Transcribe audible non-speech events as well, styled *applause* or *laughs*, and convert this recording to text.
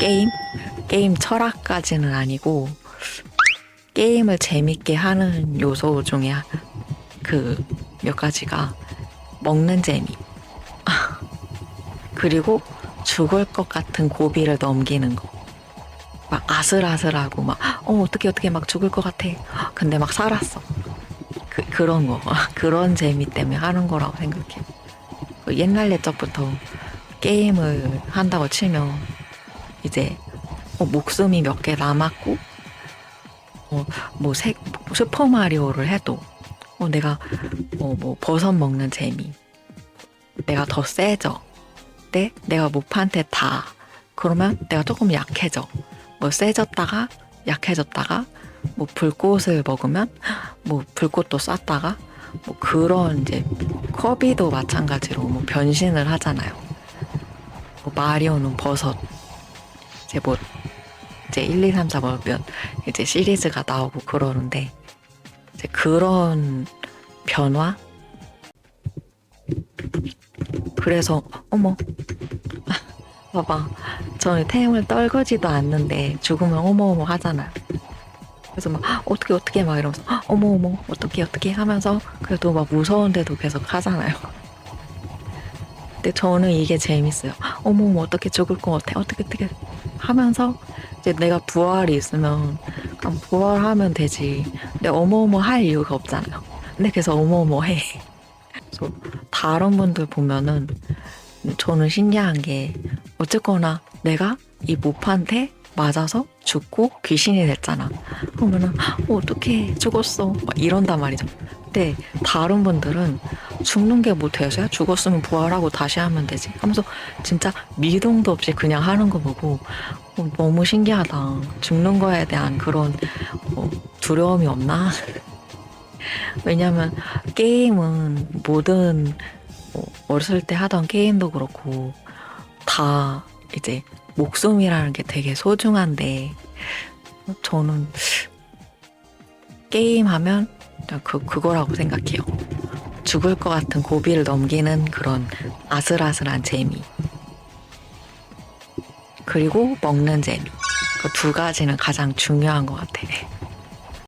게임? 게임 철학까지는 아니고 게임을 재밌게 하는 요소 중에 그 몇 가지가 먹는 재미 *laughs* 그리고 죽을 것 같은 고비를 넘기는 거. 막 아슬아슬하고 막 어 어떻게 어떻게 막 죽을 것 같아. 근데 막 살았어. 그 그런 거 *laughs* 그런 재미 때문에 하는 거라고 생각해. 그 옛날 옛적부터 게임을 한다고 치면 이제 어, 목숨이 몇 개 남았고 어, 뭐 색, 슈퍼 마리오를 해도 어, 내가 어, 뭐 버섯 먹는 재미 내가 더 세져 때 내가 모판테 다 그러면 내가 조금 약해져. 뭐 세졌다가 약해졌다가 뭐 불꽃을 먹으면 뭐 불꽃도 쐈다가 뭐 그런 이제 커비도 마찬가지로 뭐 변신을 하잖아요. 뭐 마리오는 버섯 이제 뭐 이제 1, 2, 3, 4 먹으면 이제 시리즈가 나오고 그러는데 이제 그런 변화? 그래서 어머 *laughs* 봐봐. 저는 템을 떨거지도 않는데 죽으면 어머어머 하잖아요. 그래서 막 어떻게 어떻게? 막 이러면서 어머어머 어떻게 어떻게? 하면서 그래도 막 무서운데도 계속 하잖아요 근데 저는 이게 재밌어요. 어머 어머 어떻게 죽을 것 같아? 어떻게 어떻게? 하면서 이제 내가 부활이 있으면 그냥 부활하면 되지. 근데 어머어머 할 이유가 없잖아요. 근데 그래서 어머어머 해. 그래서 다른 분들 보면은 저는 신기한 게 어쨌거나 내가 이 모판테 맞아서 죽고 귀신이 됐잖아. 그러면은 어, 어떻게 죽었어? 막 이런단 말이죠. 근데 다른 분들은 죽는 게뭐 돼서야 죽었으면 부활하고 다시 하면 되지. 하면서 진짜 미동도 없이 그냥 하는 거 보고 어, 너무 신기하다. 죽는 거에 대한 그런 어, 두려움이 없나? *laughs* 왜냐면 게임은 모든 뭐 어렸을 때 하던 게임도 그렇고 다 이제 목숨이라는 게 되게 소중한데 저는 게임하면 그 그거라고 생각해요. 죽을 것 같은 고비를 넘기는 그런 아슬아슬한 재미. 그리고 먹는 재미. 그 두 가지는 가장 중요한 것 같아.